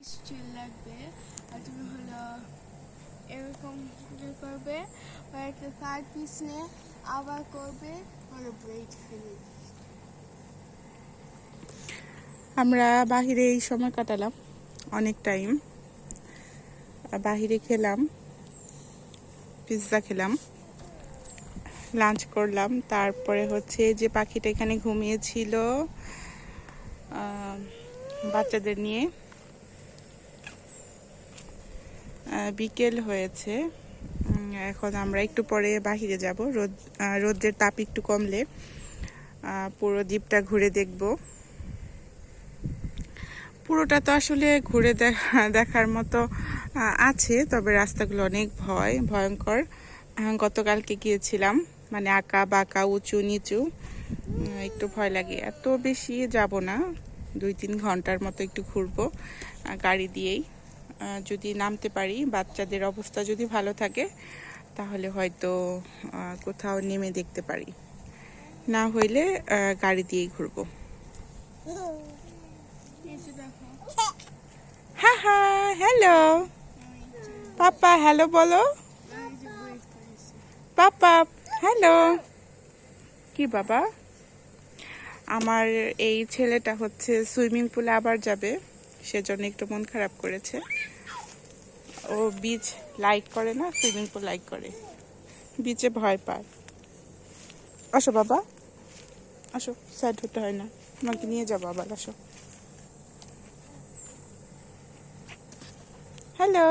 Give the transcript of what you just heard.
Still লাগবে। আর তুমি হলো এরকম ইয়ে করবে আর একটা কার পিস নিয়ে আবার করবে, হলো ব্রেড ফেলে আমরা বাহিরে এই সময় কাটালাম, অনেক টাইম বাহিরে খেলাম পিৎজা খেলাম লাঞ্চ করলাম, তারপরে হচ্ছে যে পাখিটা এখানে ঘুমিয়েছিল বাচ্চাদের নিয়ে। বিকেল হয়েছে। এখন আমরা একটু পরে বাহিরে যাব। রোদ রোদ্রের তাপ একটু কমলে পুরো দ্বীপটা ঘুরে দেখব। পুরোটা তো আসলে ঘুরে দেখা দেখার মতো আছে, তবে রাস্তাগুলো অনেক ভয় ভয়ঙ্কর। গতকালকে গিয়েছিলাম মানে আঁকা, বাঁকা, উঁচু, নিচু। একটু ভয় লাগে। এত বেশি যাব না। দুই তিন ঘণ্টার মতো একটু ঘুরবো গাড়ি দিয়েই। যদি নামতে পারি, বাচ্চাদের অবস্থা যদি ভালো থাকে, তাহলে হয়তো কোথাও নেমে দেখতে পারি। না হইলে গাড়ি দিয়েই ঘুরবো। হ্যালো। পাপা, হ্যালো বলো। পাপা, হ্যালো। কি বাবা? আমার এই ছেলেটা হচ্ছে সুইমিং পুলে আবার যাবে। সেজন্য একটু মন খারাপ করেছে। ও বীজ লাইক করে না সুইমিং পুল লাইক করে। বীজে ভয় পায়। আসো বাবা। আসো সাইড হতে হয় না। তোমাকে নিয়ে যাব আবার, আসো। হ্যালো